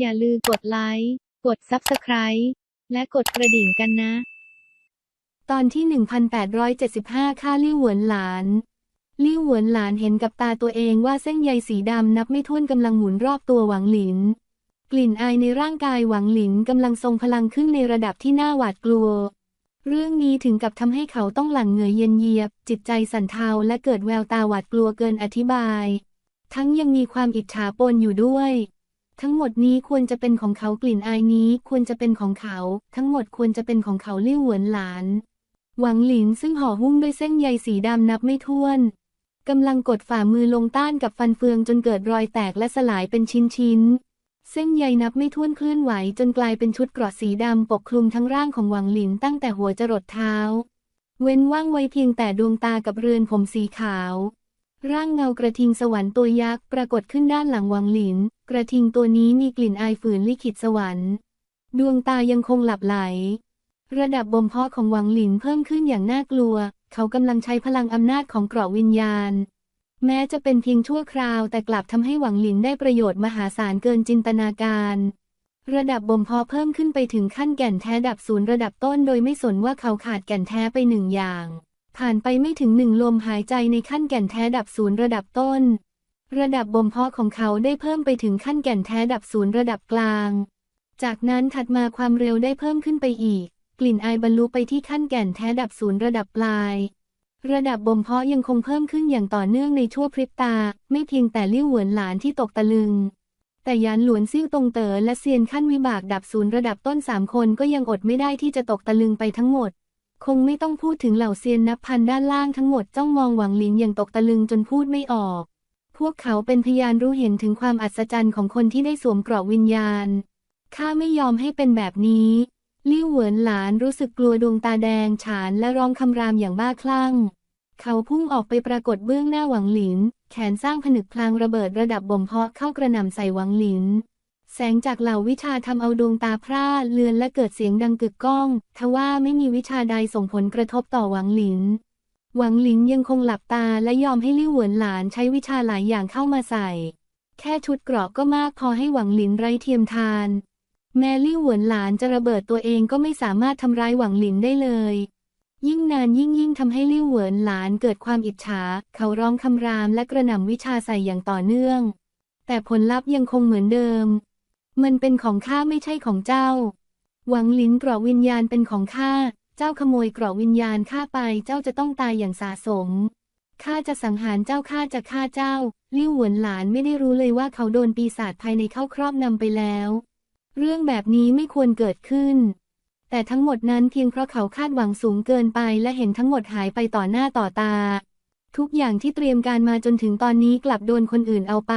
อย่าลืมกดไลค์ กด Subscribe และกดกระดิ่งกันนะ ตอนที่ 1875 ค่าลี่หวนหลาน ลี่หวนหลานเห็นกับตาตัวเองว่าเส้นใยสีดำนับไม่ถ้วนกำลังหมุนรอบตัวหวังหลิน กลิ่นอายในร่างกายหวังหลินกำลังทรงพลังขึ้นในระดับที่น่าหวาดกลัว เรื่องนี้ถึงกับทำให้เขาต้องหลั่งเหงื่อเย็นเยียบ จิตใจสั่นเทาและเกิดแววตาหวาดกลัวเกินอธิบาย ทั้งยังมีความอิจฉาปนอยู่ด้วย ทั้งหมดนี้ควรจะเป็นของเขากลิ่นอายนี้ควรจะเป็นของเขา ทั้งหมดควรจะเป็นของเขาลี่หวนหลาน หวังหลินซึ่งห่อหุ้มด้วยเส้นใยสีดำนับไม่ถ้วนกำลังกดฝ่ามือลงต้านกับฟันเฟืองจนเกิดรอยแตกและสลายเป็นชิ้นๆ เส้นใยนับไม่ถ้วนเคลื่อนไหวจนกลายเป็นชุดเกราะสีดำปกคลุมทั้งร่างของหวังหลินตั้งแต่หัวจรดเท้า เว้นว่างไว้เพียงแต่ดวงตากับเรือนผมสีขาว ร่างเงากระทิงสวรรค์ตัวยักษ์ปรากฏขึ้นด้านหลังหวังหลิน กระทิงตัวนี้มีกลิ่นอายฝืนลิขิตสวรรค์ ดวงตายังคงหลับไหล ระดับบ่มเพาะของหวังหลินเพิ่มขึ้นอย่างน่ากลัว เขากำลังใช้พลังอำนาจของเกราะวิญญาณ แม้จะเป็นเพียงชั่วคราวแต่กลับทำให้หวังหลินได้ประโยชน์มหาศาลเกินจินตนาการ ระดับบ่มเพาะเพิ่มขึ้นไปถึงขั้นแก่นแท้ดับศูนย์ระดับต้น โดยไม่สนว่าเขาขาดแก่นแท้ไปหนึ่งอย่าง ผ่านไปไม่ถึงหนึ่งลมหายใจในขั้นแก่นแท้ดับศูนย์ระดับต้น ระดับบ่มเพาะของเขาได้เพิ่มไปถึงขั้นแก่นแท้ดับศูนย์ระดับกลาง จากนั้นถัดมาความเร็วได้เพิ่มขึ้นไปอีก กลิ่นอายบรรลุไปที่ขั้นแก่นแท้ดับศูนย์ระดับปลาย ระดับบ่มเพาะยังคงเพิ่มขึ้นอย่างต่อเนื่องในชั่วพริบตา ไม่เพียงแต่ลิ้วหวนหลานที่ตกตะลึง แต่ยานหลวนซิ่วตรงเต๋อและเซียนขั้นวิบากดับศูนย์ระดับต้นสามคนก็ยังอดไม่ได้ที่จะตกตะลึงไปทั้งหมด คงไม่ต้องพูดถึงเหล่าเซียนนับพันด้านล่างทั้งหมดจ้องมองหวังหลินอย่างตกตะลึงจนพูดไม่ออก พวกเขาเป็นพยานรู้เห็นถึงความอัศจรรย์ของคนที่ได้สวมเกราะวิญญาณ ข้าไม่ยอมให้เป็นแบบนี้ลิ่วเหวินหลานรู้สึกกลัวดวงตาแดงฉานและร้องคำรามอย่างบ้าคลั่ง เขาพุ่งออกไปปรากฏเบื้องหน้าหวังหลิน แขนสร้างผนึกพลางระเบิดระดับบ่มเพาะเข้ากระหน่ำใส่หวังหลิน แสงจากเหล่าวิชาทำเอาดวงตาพร่าเลือนและเกิดเสียงดังกึกก้อง ทว่าไม่มีวิชาใดส่งผลกระทบต่อหวังหลิน หวังหลินยังคงหลับตาและยอมให้ลิ่วเหวินหลานใช้วิชาหลายอย่างเข้ามาใส่ แค่ชุดเกราะก็มากพอให้หวังหลินไร้เทียมทาน แม้ลิ่วเหวินหลานจะระเบิดตัวเองก็ไม่สามารถทำร้ายหวังหลินได้เลย ยิ่งนานยิ่งยิ่งทำให้ลิ่วเหวินหลานเกิดความอิจฉา เขาร้องคำรามและกระหน่ำวิชาใส่อย่างต่อเนื่อง แต่ผลลัพธ์ยังคงเหมือนเดิม มันเป็นของข้าไม่ใช่ของเจ้า หวังหลินกราะวิญญาณเป็นของข้า เจ้าขโมยกราะวิญญาณข้าไป เจ้าจะต้องตายอย่างสาสม ข้าจะสังหารเจ้าข้าจะฆ่าเจ้า ลิ่วหวนหลานไม่ได้รู้เลยว่าเขาโดนปีศาจภายในเข้าครอบนำไปแล้ว เรื่องแบบนี้ไม่ควรเกิดขึ้น แต่ทั้งหมดนั้นเพียงเพราะเขาคาดหวังสูงเกินไปและเห็นทั้งหมดหายไปต่อหน้าต่อตา ทุกอย่างที่เตรียมการมาจนถึงตอนนี้กลับโดนคนอื่นเอาไป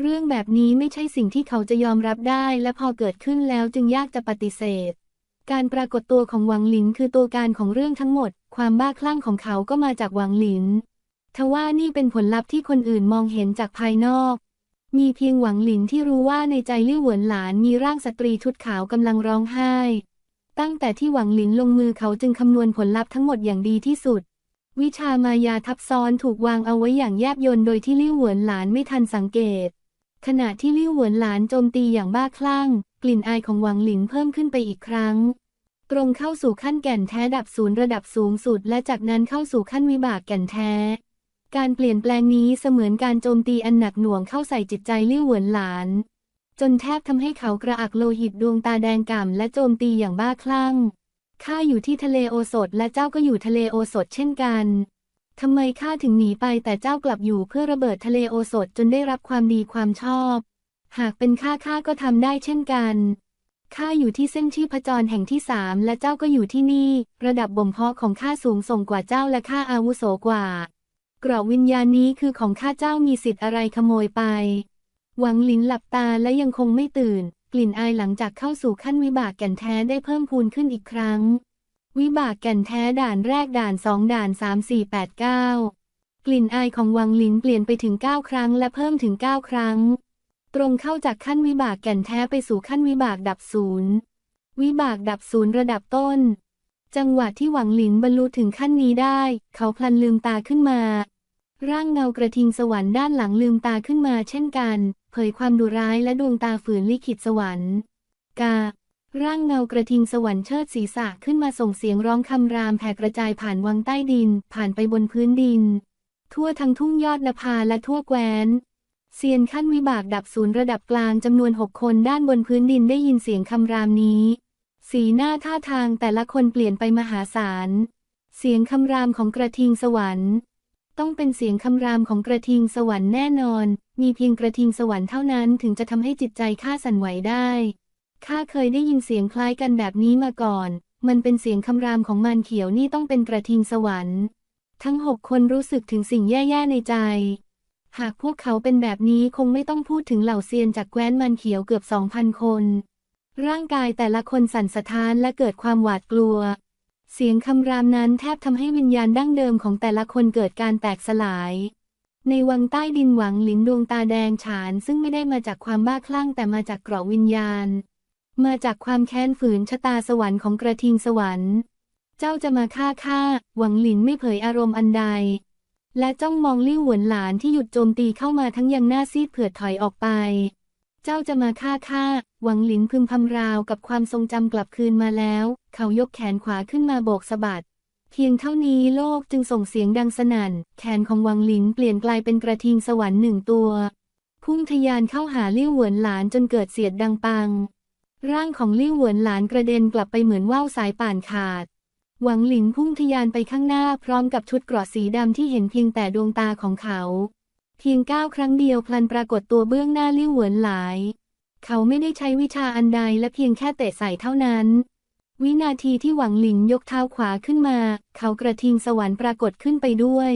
เรื่องแบบนี้ไม่ใช่สิ่งที่เขาจะยอมรับได้ และพอเกิดขึ้นแล้วจึงยากจะปฏิเสธ การปรากฏตัวของหวังหลินคือตัวการของเรื่องทั้งหมด ความบ้าคลั่งของเขาก็มาจากหวังหลินทว่านี่เป็นผลลัพธ์ที่คนอื่นมองเห็นจากภายนอก มีเพียงหวังหลินที่รู้ว่าในใจลิ่วหวนหลานมีร่างสตรีชุดขาวกำลังร้องไห้ ตั้งแต่ที่หวังหลินลงมือเขาจึงคำนวณผลลัพธ์ทั้งหมดอย่างดีที่สุด วิชามายาทับซ้อนถูกวางเอาไว้อย่างแยบยลโดยที่ลิ่วหวนหลานไม่ทันสังเกต ขณะที่ลิ่วเหวินหลานโจมตีอย่างบ้าคลั่ง กลิ่นอายของหวังหลินเพิ่มขึ้นไปอีกครั้ง ตรงเข้าสู่ขั้นแก่นแท้ดับศูนย์ระดับสูงสุด และจากนั้นเข้าสู่ขั้นวิบากแก่นแท้ การเปลี่ยนแปลงนี้เสมือนการโจมตีอันหนักหน่วงเข้าใส่จิตใจลิ่วเหวินหลาน จนแทบทำให้เขากระอักโลหิตดวงตาแดงก่ำและโจมตีอย่างบ้าคลั่งข้าอยู่ที่ทะเลโอสถและเจ้าก็อยู่ทะเลโอสถเช่นกัน ทำไมข้าถึงหนีไปแต่เจ้ากลับอยู่เพื่อระเบิดทะเลโอสถจนได้รับความดีความชอบ หากเป็นข้าข้าก็ทำได้เช่นกันข้าอยู่ที่เส้นชีพจรแห่งที่สามและเจ้าก็อยู่ที่นี่ ระดับบ่มเพาะของข้าสูงส่งกว่าเจ้าและข้าอาวุโสกว่า เกราะวิญญาณนี้คือของข้าเจ้ามีสิทธิ์อะไรขโมยไป หวังหลินหลับตาและยังคงไม่ตื่น กลิ่นอายหลังจากเข้าสู่ขั้นวิบากแก่นแท้ได้เพิ่มพูนขึ้นอีกครั้ง วิบากแก่นแท้ด่านแรกด่านสองด่านสามสี่แปดเก้ากลิ่นอายของวังลินเปลี่ยนไปถึงเก้าครั้งและเพิ่มถึงเก้าครั้ง ตรงเข้าจากขั้นวิบากแก่นแท้ไปสู่ขั้นวิบากดับศูนย์วิบากดับศูนย์ระดับต้น จังหวะที่หวังหลินบรรลุถึงขั้นนี้ได้ เขาพลันลืมตาขึ้นมา ร่างเงากระทิงสวรรค์ด้านหลังลืมตาขึ้นมาเช่นกัน เผยความดุร้ายและดวงตาฝืนลิขิตสวรรค์ กา ร่างเงากระทิงสวรรค์เชิดศีรษะขึ้นมาส่งเสียงร้องคำรามแผ่กระจายผ่านวังใต้ดิน ผ่านไปบนพื้นดิน ทั่วทั้งทุ่งยอดนภาและทั่วแคว้นเซียนขั้นวิบากดับศูนย์ระดับกลางจำนวนหกคนด้านบนพื้นดินได้ยินเสียงคำรามนี้ สีหน้าท่าทางแต่ละคนเปลี่ยนไปมหาศาล เสียงคำรามของกระทิงสวรรค์ ต้องเป็นเสียงคำรามของกระทิงสวรรค์แน่นอน มีเพียงกระทิงสวรรค์เท่านั้นถึงจะทำให้จิตใจข้าสั่นไหวได้ ข้าเคยได้ยินเสียงคล้ายกันแบบนี้มาก่อน มันเป็นเสียงคำรามของมันเขียวนี่ต้องเป็นกระทิงสวรรค์ ทั้งหกคนรู้สึกถึงสิ่งแย่ๆในใจ หากพวกเขาเป็นแบบนี้คงไม่ต้องพูดถึงเหล่าเซียนจากแคว้นมันเขียวเกือบสองพันคน ร่างกายแต่ละคนสั่นสะท้านและเกิดความหวาดกลัว เสียงคำรามนั้นแทบทำให้วิญญาณดั้งเดิมของแต่ละคนเกิดการแตกสลายในวังใต้ดินหวังหลินดวงตาแดงฉานซึ่งไม่ได้มาจากความบ้าคลั่งแต่มาจากเกราะวิญญาณ มาจากความแค้นฝืนชะตาสวรรค์ของกระทิงสวรรค์ เจ้าจะมาฆ่าข้าหวังหลินไม่เผยอารมณ์อันใด และจ้องมองลิ่วหวนหลานที่หยุดโจมตีเข้ามาทั้งยังหน้าซีดเผือดถอยออกไป เจ้าจะมาฆ่าข้าหวังหลินพึมพำราวกับความทรงจำกลับคืนมาแล้ว เขายกแขนขวาขึ้นมาโบกสะบัดเพียงเท่านี้โลกจึงส่งเสียงดังสนั่น แขนของหวังหลินเปลี่ยนกลายเป็นกระทิงสวรรค์หนึ่งตัว พุ่งทะยานเข้าหาลิ่วหวนหลานจนเกิดเสียดดังปัง ร่างของลิ่วหวนหลานกระเด็นกลับไปเหมือนว่าวสายป่านขาด หวังหลินพุ่งทยานไปข้างหน้าพร้อมกับชุดเกราะสีดำที่เห็นเพียงแต่ดวงตาของเขา เพียงก้าวครั้งเดียวพลันปรากฏตัวเบื้องหน้าลิ่วหวนหลาย เขาไม่ได้ใช้วิชาอันใดและเพียงแค่เตะใส่เท่านั้น วินาทีที่หวังหลินยกเท้าขวาขึ้นมา เขากระทิงสวรรค์ปรากฏขึ้นไปด้วย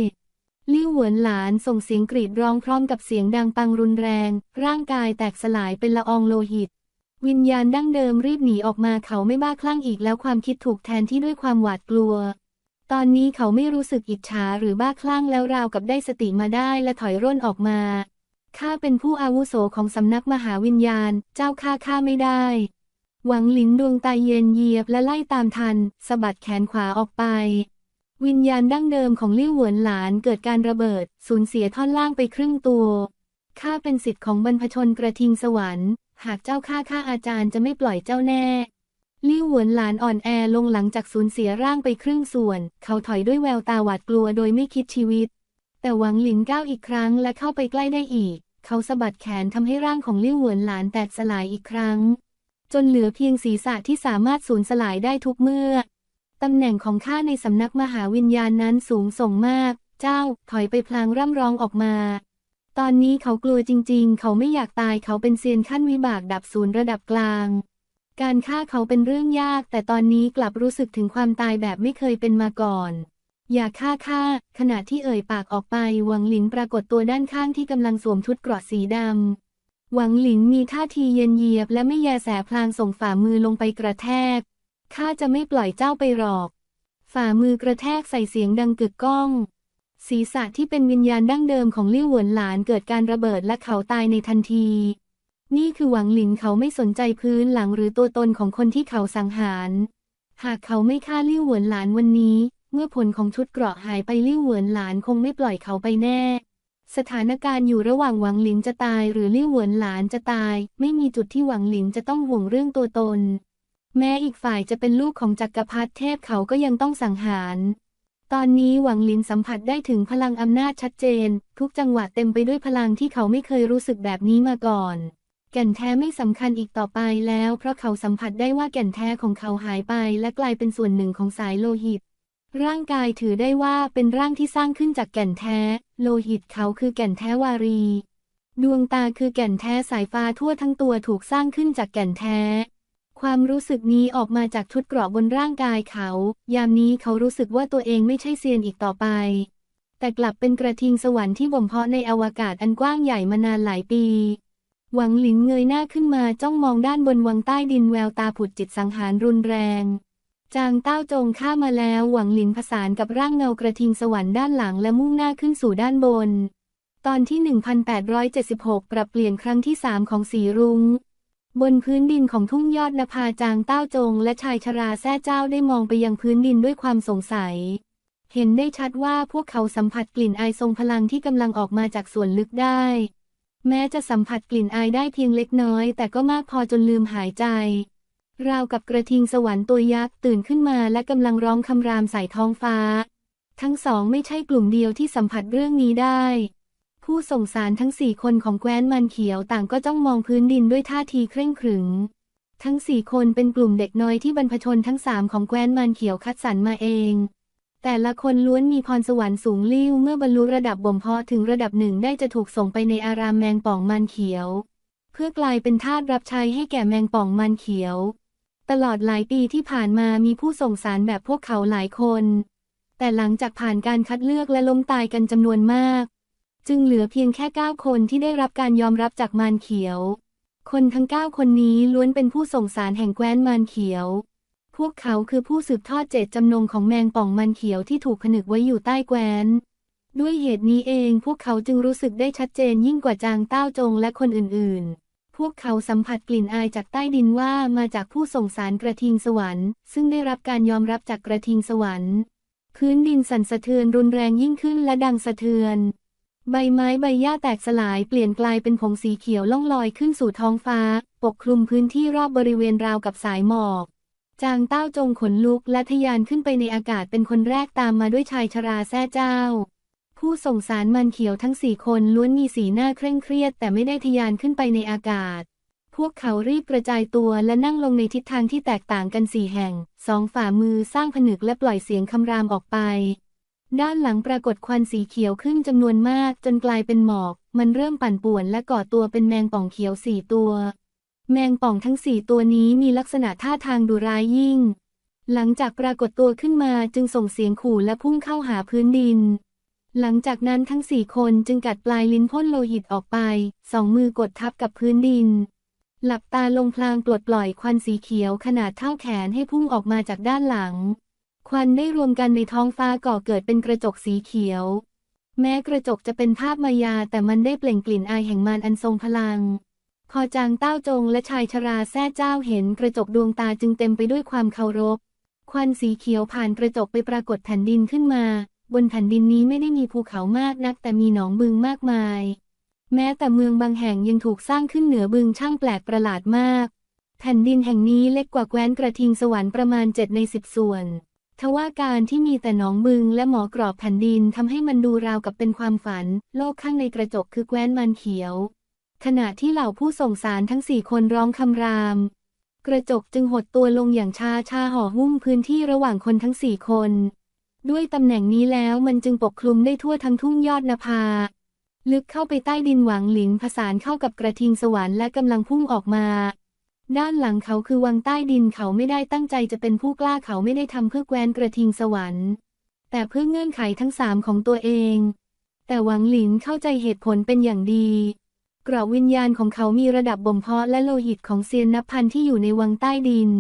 ลิ่วหวนหลานส่งเสียงกรีดร้องพร้อมกับเสียงดังปังรุนแรง ร่างกายแตกสลายเป็นละอองโลหิต วิญญาณดั้งเดิมรีบหนีออกมาเขาไม่บ้าคลั่งอีกแล้วความคิดถูกแทนที่ด้วยความหวาดกลัว ตอนนี้เขาไม่รู้สึกอิจฉาหรือบ้าคลั่งแล้วราวกับได้สติมาได้และถอยร่นออกมาข้าเป็นผู้อาวุโสของสำนักมหาวิญญาณ เจ้าข้าข้าไม่ได้ หวังหลินดวงตาเย็นเยียบและไล่ตามทันสะบัดแขนขวาออกไป วิญญาณดั้งเดิมของลิ่วเหวินหลานเกิดการระเบิด สูญเสียท่อนล่างไปครึ่งตัวข้าเป็นสิทธิ์ของบรรพชนกระทิงสวรรค์ หากเจ้าข้าข้าอาจารย์จะไม่ปล่อยเจ้าแน่ลิ่วหวนหลานอ่อนแอลงหลังจากสูญเสียร่างไปครึ่งส่วน เขาถอยด้วยแววตาหวาดกลัวโดยไม่คิดชีวิต แต่หวังหลินก้าวอีกครั้งและเข้าไปใกล้ได้อีก เขาสะบัดแขนทำให้ร่างของลิ่วหวนหลานแตกสลายอีกครั้ง จนเหลือเพียงศีรษะที่สามารถสูญสลายได้ทุกเมื่อตำแหน่งของข้าในสำนักมหาวิญญาณนั้นสูงส่งมาก เจ้าถอยไปพลางร่ำร้องออกมา ตอนนี้เขากลัวจริง ๆ เขาไม่อยากตายเขาเป็นเซียนขั้นวิบากดับศูนย์ระดับกลาง การฆ่าเขาเป็นเรื่องยาก แต่ตอนนี้กลับรู้สึกถึงความตายแบบไม่เคยเป็นมาก่อน อย่าฆ่าข้าขณะที่เอ่ยปากออกไป หวังหลินปรากฏตัวด้านข้างที่กำลังสวมชุดเกราะสีดำ หวังหลินมีท่าทีเย็นเยียบ และไม่แยแสพลางส่งฝ่ามือลงไปกระแทก ข้าจะไม่ปล่อยเจ้าไปหรอก ฝ่ามือกระแทกใส่เสียงดังกึกก้อง ศีรษะที่เป็นวิญญาณดั้งเดิมของลิ่วเหวินหลานเกิดการระเบิดและเขาตายในทันที นี่คือหวังหลินเขาไม่สนใจพื้นหลังหรือตัวตนของคนที่เขาสังหาร หากเขาไม่ฆ่าลิ่วเหวินหลานวันนี้ เมื่อผลของชุดเกราะหายไปลิ่วเหวินหลานคงไม่ปล่อยเขาไปแน่ สถานการณ์อยู่ระหว่างหวังหลินจะตายหรือลิ่วเหวินหลานจะตาย ไม่มีจุดที่หวังหลินจะต้องห่วงเรื่องตัวตน แม้อีกฝ่ายจะเป็นลูกของจักรพรรดิเทพเขาก็ยังต้องสังหาร ตอนนี้หวังลินสัมผัสได้ถึงพลังอำนาจชัดเจน ทุกจังหวะเต็มไปด้วยพลังที่เขาไม่เคยรู้สึกแบบนี้มาก่อน แก่นแท้ไม่สำคัญอีกต่อไปแล้ว เพราะเขาสัมผัสได้ว่าแก่นแท้ของเขาหายไป และกลายเป็นส่วนหนึ่งของสายโลหิต ร่างกายถือได้ว่าเป็นร่างที่สร้างขึ้นจากแก่นแท้ โลหิตเขาคือแก่นแท้วารี ดวงตาคือแก่นแท้สายฟ้าทั่วทั้งตัวถูกสร้างขึ้นจากแก่นแท้ ความรู้สึกนี้ออกมาจากชุดเกราะบนร่างกายเขา ยามนี้เขารู้สึกว่าตัวเองไม่ใช่เซียนอีกต่อไป แต่กลับเป็นกระทิงสวรรค์ที่บ่มเพาะในอวกาศอันกว้างใหญ่มานานหลายปี หวังหลินเงยหน้าขึ้นมาจ้องมองด้านบนวังใต้ดินแววตาผุดจิตสังหารรุนแรง จางเต้าจงข้ามาแล้วหวังหลินผสานกับร่างเงากระทิงสวรรค์ด้านหลังและมุ่งหน้าขึ้นสู่ด้านบน ตอนที่ 1876 ปรับเปลี่ยนครั้งที่ 3 ของสีรุง้ง บนพื้นดินของทุ่งยอดนภาจางเต้าจง และชายชราแซ่เจ้าได้มองไปยังพื้นดินด้วยความสงสัย เห็นได้ชัดว่าพวกเขาสัมผัสกลิ่นอายทรงพลังที่กำลังออกมาจากส่วนลึกได้ แม้จะสัมผัสกลิ่นอายได้เพียงเล็กน้อย แต่ก็มากพอจนลืมหายใจ ราวกับกระทิงสวรรค์ตัวยักษ์ตื่นขึ้นมาและกำลังร้องคำรามใส่ท้องฟ้า ทั้งสองไม่ใช่กลุ่มเดียวที่สัมผัสเรื่องนี้ได้ ผู้ส่งสารทั้งสี่คนของแคว้นมันเขียวต่างก็จ้องมองพื้นดินด้วยท่าทีเคร่งขรึมทั้งสี่คนเป็นกลุ่มเด็กน้อยที่บรรพชนทั้งสามของแคว้นมันเขียวคัดสรรมาเอง แต่ละคนล้วนมีพรสวรรค์สูงลิ่วเมื่อบรรลุระดับบ่มเพาะถึงระดับหนึ่งได้จะถูกส่งไปในอารามแมงป่องมันเขียว เพื่อกลายเป็นทาสรับใช้ให้แก่แมงป่องมันเขียว ตลอดหลายปีที่ผ่านมามีผู้ส่งสารแบบพวกเขาหลายคน แต่หลังจากผ่านการคัดเลือกและล้มตายกันจำนวนมาก จึงเหลือเพียงแค่ 9 คนที่ได้รับการยอมรับจากมารเขียว คนทั้ง 9 คนนี้ล้วนเป็นผู้ส่งสารแห่งแคว้นมารเขียว พวกเขาคือผู้สืบทอดเจตจำนงของแมงป่องมันเขียวที่ถูกผนึกไว้อยู่ใต้แคว้น ด้วยเหตุนี้เองพวกเขาจึงรู้สึกได้ชัดเจนยิ่งกว่าจางเต้าจงและคนอื่น ๆพวกเขาสัมผัสกลิ่นอายจากใต้ดินว่ามาจากผู้ส่งสารกระทิงสวรรค์ ซึ่งได้รับการยอมรับจากกระทิงสวรรค์ พื้นดินสั่นสะเทือนรุนแรงยิ่งขึ้นและดังสะเทือน ใบไม้ใบหญ้าแตกสลายเปลี่ยนกลายเป็นผงสีเขียวล่องลอยขึ้นสู่ท้องฟ้า ปกคลุมพื้นที่รอบบริเวณราวกับสายหมอก จางเต้าจงขนลุกและทะยานขึ้นไปในอากาศเป็นคนแรกตามมาด้วยชายชราแซ่เจ้า ผู้ส่งสารมันเขียวทั้งสี่คนล้วนมีสีหน้าเคร่งเครียด แต่ไม่ได้ทะยานขึ้นไปในอากาศ พวกเขารีบกระจายตัวและนั่งลงในทิศทางที่แตกต่างกันสี่แห่ง สองฝ่ามือสร้างผนึกและปล่อยเสียงคำรามออกไป ด้านหลังปรากฏควันสีเขียวขึ้นจำนวนมาก จนกลายเป็นหมอก มันเริ่มปั่นป่วนและก่อตัวเป็นแมงป่องเขียวสี่ตัว แมงป่องทั้งสี่ตัวนี้มีลักษณะท่าทางดุร้ายยิ่ง หลังจากปรากฏตัวขึ้นมาจึงส่งเสียงขู่และพุ่งเข้าหาพื้นดิน หลังจากนั้นทั้งสี่คนจึงกัดปลายลิ้นพ่นโลหิตออกไป สองมือกดทับกับพื้นดิน หลับตาลงพลางปลดปล่อยควันสีเขียวขนาดเท่าแขนให้พุ่งออกมาจากด้านหลัง ควันได้รวมกันในท้องฟ้าก่อเกิดเป็นกระจกสีเขียว แม้กระจกจะเป็นภาพมายาแต่มันได้เปล่งกลิ่นอายแห่งมารอันทรงพลัง พอจางเต้าจงและชายชราแซ่เจ้าเห็นกระจกดวงตาจึงเต็มไปด้วยความเคารพ ควันสีเขียวผ่านกระจกไปปรากฏแผ่นดินขึ้นมา บนแผ่นดินนี้ไม่ได้มีภูเขามากนัก แต่มีหนองบึงมากมาย แม้แต่เมืองบางแห่งยังถูกสร้างขึ้นเหนือบึงช่างแปลกประหลาดมาก แผ่นดินแห่งนี้เล็กกว่าแคว้นกระทิงสวรรค์ประมาณเจ็ดในสิบส่วน ทว่าการที่มีแต่หนองบึงและหมอกรอบแผ่นดินทำให้มันดูราวกับเป็นความฝัน โลกข้างในกระจกคือแคว้นมันเขียว ขณะที่เหล่าผู้ส่งสารทั้งสี่คนร้องคำราม กระจกจึงหดตัวลงอย่างชาชาห่อหุ้มพื้นที่ระหว่างคนทั้งสี่คน ด้วยตำแหน่งนี้แล้วมันจึงปกคลุมได้ทั่วทั้งทุ่งยอดนภา ลึกเข้าไปใต้ดินหวังหลินผสานเข้ากับกระทิงสวรรค์และกำลังพุ่งออกมา ด้านหลังเขาคือวังใต้ดินเขาไม่ได้ตั้งใจจะเป็นผู้กล้าเขาไม่ได้ทำเพื่อแคว้นกระทิงสวรรค์ แต่เพื่อเงื่อนไขทั้งสามของตัวเอง แต่หวังหลินเข้าใจเหตุผลเป็นอย่างดีกราะวิญญาณของเขามีระดับบ่มเพาะและโลหิตของเซียนนับพันที่อยู่ในวังใต้ดิน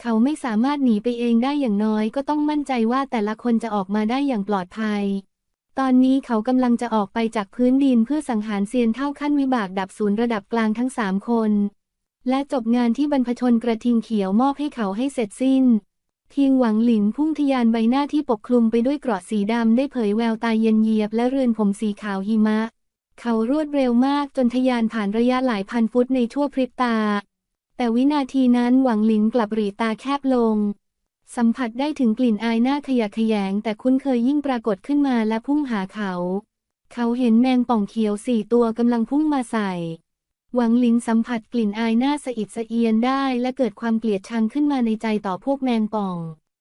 เขาไม่สามารถหนีไปเองได้อย่างน้อยก็ต้องมั่นใจว่าแต่ละคนจะออกมาได้อย่างปลอดภัย ตอนนี้เขากำลังจะออกไปจากพื้นดินเพื่อสังหารเซียนเท่าขั้นวิบากดับศูนย์ระดับกลางทั้งสามคน และจบงานที่บรรพชนกระทิงเขียวมอบให้เขาให้เสร็จสิ้นเพียงหวังหลินพุ่งทยานใบหน้าที่ปกคลุมไปด้วยเกราะสีดำได้เผยแววตาเย็นเยียบและเรือนผมสีขาวหิมะ เขารวดเร็วมากจนทยานผ่านระยะหลายพันฟุตในชั่วพริบตา แต่วินาทีนั้นหวังหลินกลับหรีตาแคบลง สัมผัสได้ถึงกลิ่นอายหน้าขยะแขยง แต่คุ้นเคยยิ่งปรากฏขึ้นมาและพุ่งหาเขา เขาเห็นแมงป่องเขียวสี่ตัวกำลังพุ่งมาใส่ หวังหลินสัมผัสกลิ่นอายหน้าสะอิดสะเอียนได้ และเกิดความเกลียดชังขึ้นมาในใจต่อพวกแมงป่อง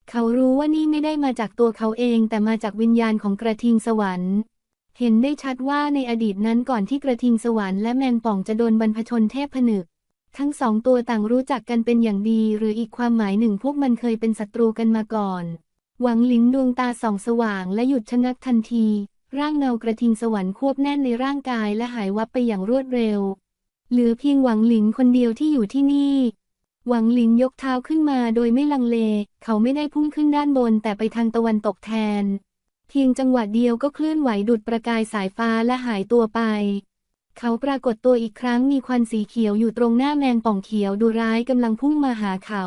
เขารู้ว่านี่ไม่ได้มาจากตัวเขาเองแต่มาจากวิญญาณของกระทิงสวรรค์ เห็นได้ชัดว่าในอดีตนั้นก่อนที่กระทิงสวรรค์และแมงป่องจะโดนบรรพชนเทพผนึก ทั้งสองตัวต่างรู้จักกันเป็นอย่างดี หรืออีกความหมายหนึ่งพวกมันเคยเป็นศัตรูกันมาก่อน หวังหลินดวงตาส่องสว่างและหยุดชะงักทันที ร่างเงากระทิงสวรรค์ควบแน่นในร่างกายและหายวับไปอย่างรวดเร็ว เหลือเพียงหวังหลินคนเดียวที่อยู่ที่นี่ หวังหลินยกเท้าขึ้นมาโดยไม่ลังเล เขาไม่ได้พุ่งขึ้นด้านบนแต่ไปทางตะวันตกแทน เพียงจังหวะเดียวก็เคลื่อนไหวดุดประกายสายฟ้าและหายตัวไป เขาปรากฏตัวอีกครั้งมีควันสีเขียวอยู่ตรงหน้าแมงป่องเขียวดูร้ายกำลังพุ่งมาหาเขา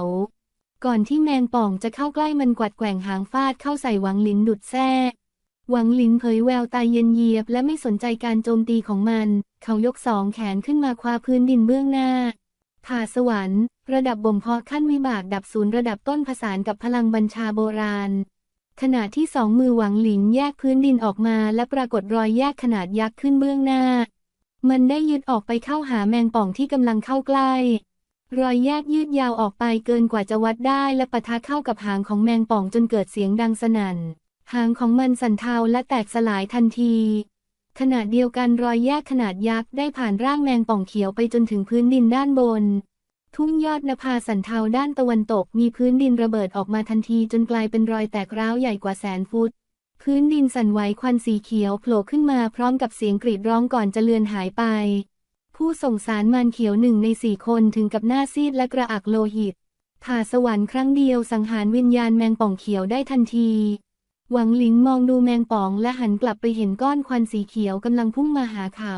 ก่อนที่แมงป่องจะเข้าใกล้มันกวัดแกว่งหางฟาดเข้าใส่หวังหลินดุดแท้ หวังหลินเผยแววตายเย็นเยียบ และไม่สนใจการโจมตีของมัน เขายกสองแขนขึ้นมาคว้าพื้นดินเบื้องหน้า ผ่าสวรรค์ ระดับบ่มเพาะขั้นวิบากดับศูนย์ระดับต้นผสานกับพลังบัญชาโบราณ ขณะที่สองมือหวังหลินแยกพื้นดินออกมาและปรากฏรอยแยกขนาดยักษ์ขึ้นเบื้องหน้า มันได้ยึดออกไปเข้าหาแมงป่องที่กำลังเข้าใกล้รอยแยกยืดยาวออกไปเกินกว่าจะวัดได้และปะทะเข้ากับหางของแมงป่องจนเกิดเสียงดังสนั่น หางของมันสั่นเทาและแตกสลายทันที ขณะเดียวกันรอยแยกขนาดยักษ์ได้ผ่านร่างแมงป่องเขียวไปจนถึงพื้นดินด้านบน ทุ่งยอดนภาสันเทาด้านตะวันตกมีพื้นดินระเบิดออกมาทันทีจนกลายเป็นรอยแตกร้าวใหญ่กว่าแสนฟุต พื้นดินสั่นไหวควันสีเขียวโผล่ขึ้นมาพร้อมกับเสียงกรีดร้องก่อนจะเลือนหายไป ผู้ส่งสารมารเขียวหนึ่งในสี่คนถึงกับหน้าซีดและกระอักโลหิตผ่าสวรรค์ครั้งเดียวสังหารวิญญาณแมงป่องเขียวได้ทันที หวังหลิงมองดูแมงป่องและหันกลับไปเห็นก้อนควันสีเขียวกำลังพุ่งมาหาเขา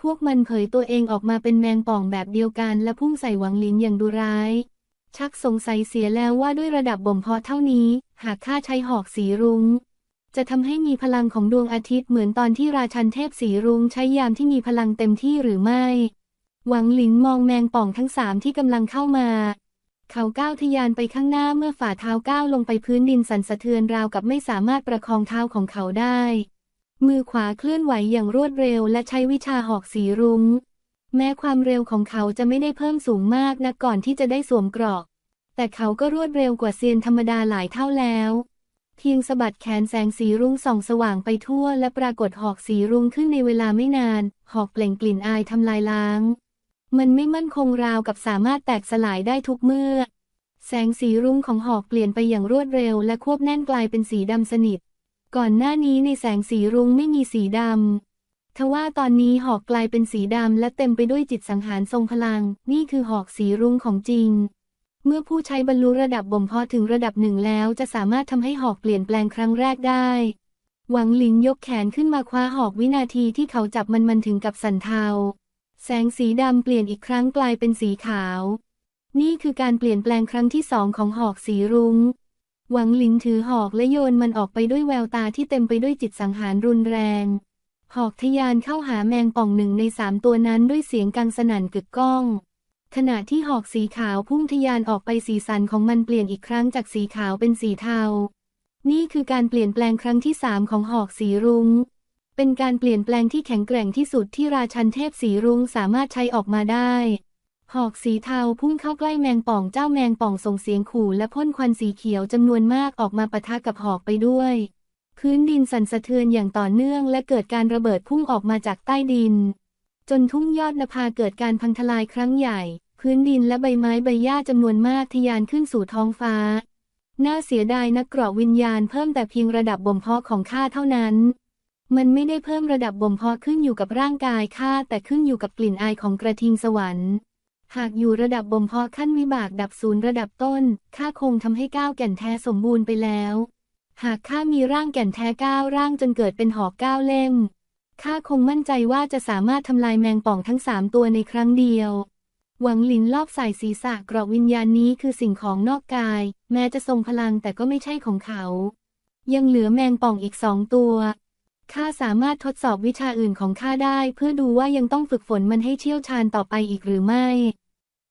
พวกมันเผยตัวเองออกมาเป็นแมงป่องแบบเดียวกันและพุ่งใส่หวังหลินอย่างดุร้าย ชักสงสัยเสียแล้วว่าด้วยระดับบ่มเพาะเท่านี้ หากข้าใช้หอกสีรุง้ง จะทำให้มีพลังของดวงอาทิตย์เหมือนตอนที่ราชันเทพสีรุ้งใช้ยามที่มีพลังเต็มที่หรือไม่ หวังหลินมองแมงป่องทั้งสามที่กำลังเข้ามา เขาก้าวทะยานไปข้างหน้าเมื่อฝ่าเท้าก้าวลงไปพื้นดินสั่นสะเทือนราวกับไม่สามารถประคองเท้าของเขาได้ มือขวาเคลื่อนไหวอย่างรวดเร็วและใช้วิชาหอกสีรุง้ง แม้ความเร็วของเขาจะไม่ได้เพิ่มสูงมากนักก่อนที่จะได้สวมเกราะ แต่เขาก็รวดเร็วกว่าเซียนธรรมดาหลายเท่าแล้ว เพียงสะบัดแขนแสงสีรุ้งส่องสว่างไปทั่ว และปรากฏหอกสีรุ้งขึ้นในเวลาไม่นาน หอกเปล่งกลิ่นอายทำลายล้าง มันไม่มั่นคงราวกับสามารถแตกสลายได้ทุกเมื่อ แสงสีรุ้งของหอกเปลี่ยนไปอย่างรวดเร็วและควบแน่นกลายเป็นสีดำสนิท ก่อนหน้านี้ในแสงสีรุ้งไม่มีสีดำทว่าตอนนี้หอกกลายเป็นสีดำและเต็มไปด้วยจิตสังหารทรงพลัง นี่คือหอกสีรุ้งของจริง เมื่อผู้ใช้บรรลุระดับบ่มเพาะถึงระดับหนึ่งแล้ว จะสามารถทำให้หอกเปลี่ยนแปลงครั้งแรกได้ หวังหลินยกแขนขึ้นมาคว้าหอกวินาทีที่เขาจับมันมันถึงกับสั่นเทา แสงสีดำเปลี่ยนอีกครั้งกลายเป็นสีขาว นี่คือการเปลี่ยนแปลงครั้งที่สองของหอกสีรุง้ง หวังหลินถือหอกและโยนมันออกไปด้วยแววตาที่เต็มไปด้วยจิตสังหารรุนแรง หอกทะยานเข้าหาแมงป่องหนึ่งในสามตัวนั้นด้วยเสียงกังสนั่นกึกก้อง ขณะที่หอกสีขาวพุ่งทะยานออกไปสีสันของมันเปลี่ยนอีกครั้งจากสีขาวเป็นสีเทา นี่คือการเปลี่ยนแปลงครั้งที่สามของหอกสีรุง้ง เป็นการเปลี่ยนแปลงที่แข็งแกร่งที่สุดที่ราชันเทพสีรุ้งสามารถใช้ออกมาได้ หอกสีเทาพุ่งเข้าใกล้แมงป่องเจ้าแมงป่องส่งเสียงขู่และพ่นควันสีเขียวจำนวนมากออกมาปะทะกับหอกไปด้วย พื้นดินสั่นสะเทือนอย่างต่อเนื่องและเกิดการระเบิดพุ่งออกมาจากใต้ดิน จนทุ่งยอดนภาเกิดการพังทลายครั้งใหญ่ พื้นดินและใบไม้ใบหญ้าจำนวนมากทะยานขึ้นสู่ท้องฟ้า น่าเสียดายนักเกราะวิญญาณเพิ่มแต่เพียงระดับบ่มเพาะของข้าเท่านั้น มันไม่ได้เพิ่มระดับบ่มเพาะขึ้นอยู่กับร่างกายข้าแต่ขึ้นอยู่กับกลิ่นอายของกระทิงสวรรค์ หากอยู่ระดับบ่มเพาะขั้นวิบากดับศูนย์ระดับต้นข้าคงทำให้ก้าวแก่นแท้สมบูรณ์ไปแล้ว หากข้ามีร่างแก่นแท้ก้าวร่างจนเกิดเป็นหอกก้าวเล่มข้าคงมั่นใจว่าจะสามารถทำลายแมงป่องทั้งสามตัวในครั้งเดียว หวังหลินรอบใส่ศีรษะกราะวิญญาณนี้คือสิ่งของนอกกาย แม้จะทรงพลังแต่ก็ไม่ใช่ของเขา ยังเหลือแมงป่องอีกสองตัว ข้าสามารถทดสอบวิชาอื่นของข้าได้ เพื่อดูว่ายังต้องฝึกฝนมันให้เชี่ยวชาญต่อไปอีกหรือไม่